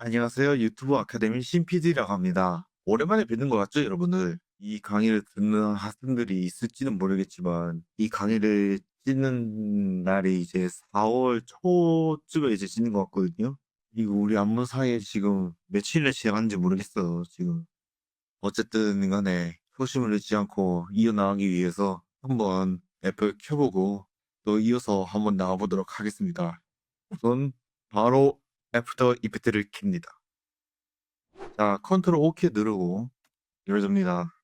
안녕하세요. 유튜브 아카데미 신PD라고 합니다. 오랜만에 뵙는 것 같죠, 여러분들? 이 강의를 듣는 학생들이 있을지는 모르겠지만, 이 강의를 찍는 날이 이제 4월 초쯤에 이제 찍는 것 같거든요. 이거 우리 안무 사이에 지금 며칠이나 지나갔는지 모르겠어요, 지금. 어쨌든 간에 소심을 잃지 않고 이어나가기 위해서 한번 앱을 켜보고 또 이어서 한번 나가보도록 하겠습니다. 우선 바로 애프터 이펙트를 킵니다. 자, 컨트롤 OK 누르고 열어줍니다.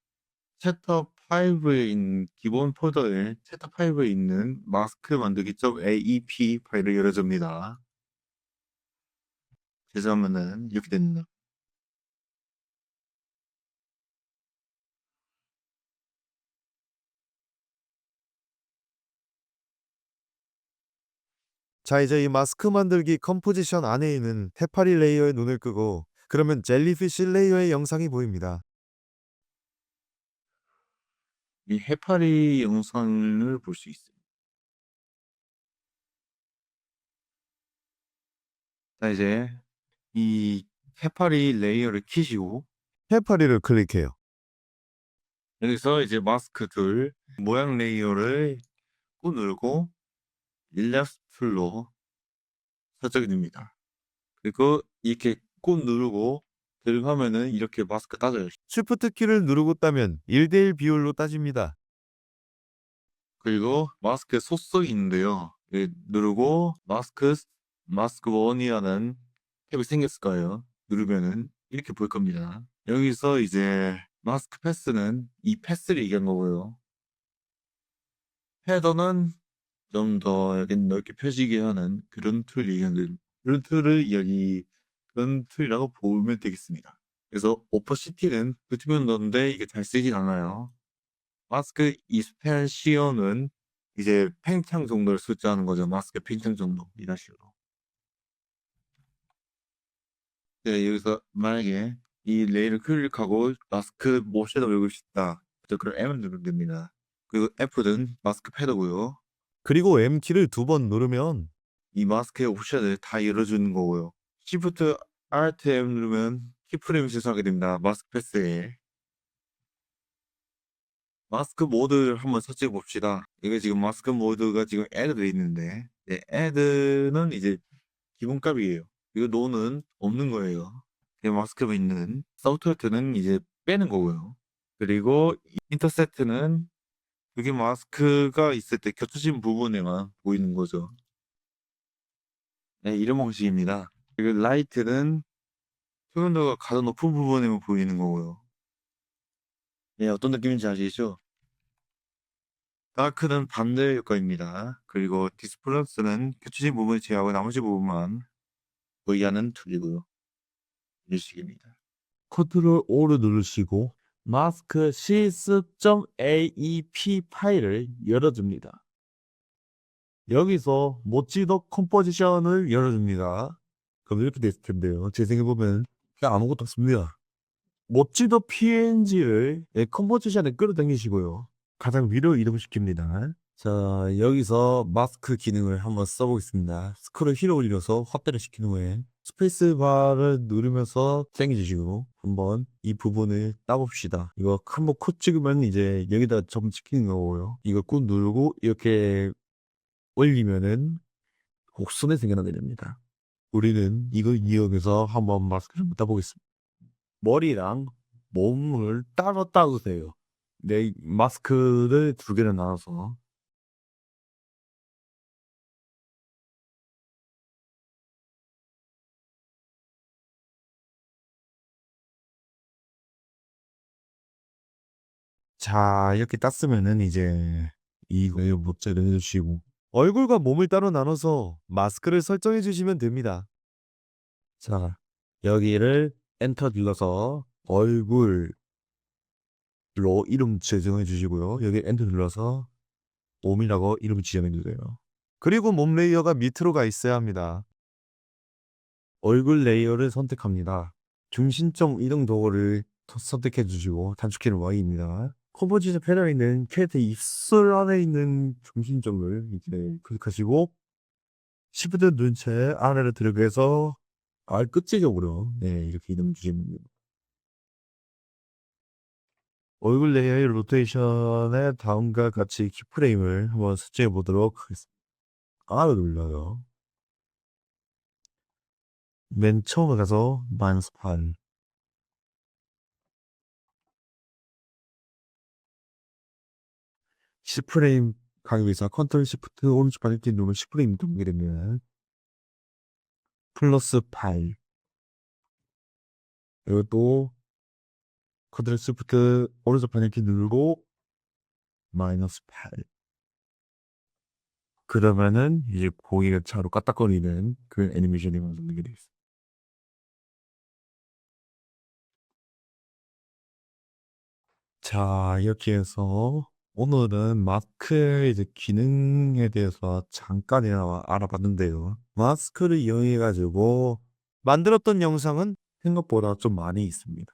챕터 5에 있는 기본 폴더에 챕터 5에 있는 마스크 만들기.aep 파일을 열어줍니다. 제작하면은 이렇게 됩니다. 자, 이제 이 마스크 만들기 컴포지션 안에 있는 해파리 레이어에 눈을 끄고 그러면 젤리피쉬 레이어의 영상이 보입니다. 이 해파리 영상을 볼 수 있어요. 자, 이제 이 해파리 레이어를 키시고 해파리를 클릭해요. 여기서 이제 마스크 둘 모양 레이어를 꾹 누르고 일러스트로 설정이 됩니다. 그리고 이렇게 꾹 누르고 들어가면은 이렇게 마스크 따져요. 쉬프트 키를 누르고 따면 1대1 비율로 따집니다. 그리고 마스크 속성이 있는데요. 예, 누르고 마스크 마스크 원이라는 탭이 생겼을 거예요. 누르면은 이렇게 보일 겁니다. 여기서 이제 마스크 패스는 이 패스를 얘기한 거고요. 헤더는 좀더 이렇게 넓게 펴지게 하는 그런 툴 얘기하는 그런 툴을 여기 그런 툴이라고 보면 되겠습니다. 그래서 오퍼시티는 붙으면 넣는데 이게 잘 쓰진 않아요. 마스크 이스펜시어는 이제 팽창 정도를 숫자하는 거죠. 마스크 팽창 정도 식으로. 네, 여기서 만약에 이 레이를 클릭하고 마스크 모션을 외우고 싶다. 그럼 M을 누르면 됩니다. 그리고 F는 마스크 패드고요. 그리고 M키를 두 번 누르면 이 마스크의 옵션을 다 열어주는 거고요. Shift Alt M 누르면 키프레임 생성하게 됩니다. 마스크 패스에. 마스크 모드를 한번 설치해 봅시다. 이게 지금 마스크 모드가 지금 add 돼 있는데, 네, add는 이제 기본값이에요. 이거 노는 없는 거예요. 그냥 마스크만 있는 서브트랙트는 이제 빼는 거고요. 그리고 인터셉트는 여기 마스크가 있을 때 겹쳐진 부분에만 보이는 거죠. 네, 이런 방식입니다. 그리고 라이트는 표현도가 가장 높은 부분에만 보이는 거고요. 네, 어떤 느낌인지 아시죠? 다크는 반대 효과입니다. 그리고 디스플런스는 겹쳐진 부분을 제외하고 나머지 부분만 보이게 하는 툴이고요. 이런 식입니다. 컨트롤 O를 누르시고 마스크 sys.aep 파일을 열어줍니다. 여기서 모찌더 컴포지션을 열어줍니다. 그럼 이렇게 됐을 텐데요. 제 생각해보면 그냥 아무것도 없습니다. 모찌더 png를 컴포지션에 끌어당기시고요. 가장 위로 이동시킵니다. 자, 여기서 마스크 기능을 한번 써보겠습니다. 스크롤 힐을 올려서 확대를 시킨 후에 스페이스 바를 누르면서 당겨주시고 한번 이 부분을 따봅시다. 이거 한번 코 찍으면 이제 여기다 점 찍히는 거고요. 이걸 꾹 누르고 이렇게 올리면은 곡선이 생겨나게 됩니다. 우리는 이걸 이용해서 한번 마스크를 따보겠습니다. 머리랑 몸을 따로 따으세요. 네, 마스크를 두 개를 나눠서 자, 이렇게 땄으면은 이제 이거에 모자를 해주시고 얼굴과 몸을 따로 나눠서 마스크를 설정해 주시면 됩니다. 자, 여기를 엔터 눌러서 얼굴로 이름 지정해 주시고요. 여기 엔터 눌러서 몸이라고 이름 지정해 주세요. 그리고 몸 레이어가 밑으로 가 있어야 합니다. 얼굴 레이어를 선택합니다. 중심점 이동 도구를 터- 선택해 주시고 단축키는 Y입니다. 컴포지션 패널에 있는 캐릭터 입술 안에 있는 중심점을 이제 클릭하시고 Shift 누른 채 아래로 들어가서 알 끝이적으로 네 이렇게 이름 주시면 됩니다. 얼굴 레이어의 로테이션의 다음과 같이 키프레임을 한번 설정해 보도록 하겠습니다. R을 눌러요. 맨 처음에 가서 마이너스 8 10프레임 가기 위해서 컨트롤 시프트 오른쪽 반대키 누르면 10프레임 동게 되면 플러스 8 그리고 또 컨트롤 시프트 오른쪽 반대키 누르고 마이너스 8 그러면은 이제 고기가 차로 까딱거리는 그 애니메이션이 완성되게 돼 있어. 자, 이렇게 해서 오늘은 마스크의 이제 기능에 대해서 잠깐이나마 알아봤는데요. 마스크를 이용해 가지고 만들었던 영상은 생각보다 좀 많이 있습니다.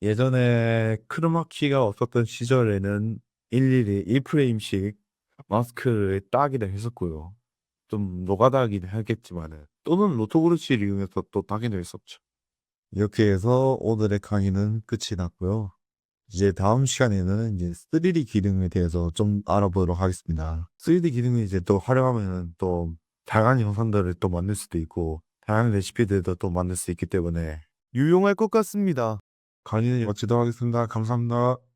예전에 크로마키가 없었던 시절에는 일일이 1프레임씩 마스크를 따기도 했었고요. 좀 노가다긴 하겠지만은 또는 로토그루시를 이용해서 또 따기도 했었죠. 이렇게 해서 오늘의 강의는 끝이 났고요. 이제 다음 시간에는 이제 3D 기능에 대해서 좀 알아보도록 하겠습니다. 3D 기능을 이제 또 활용하면 또 다양한 영상들을 또 만들 수도 있고 다양한 레시피들도 또 만들 수 있기 때문에 유용할 것 같습니다. 강의는 마치도록 하겠습니다. 감사합니다.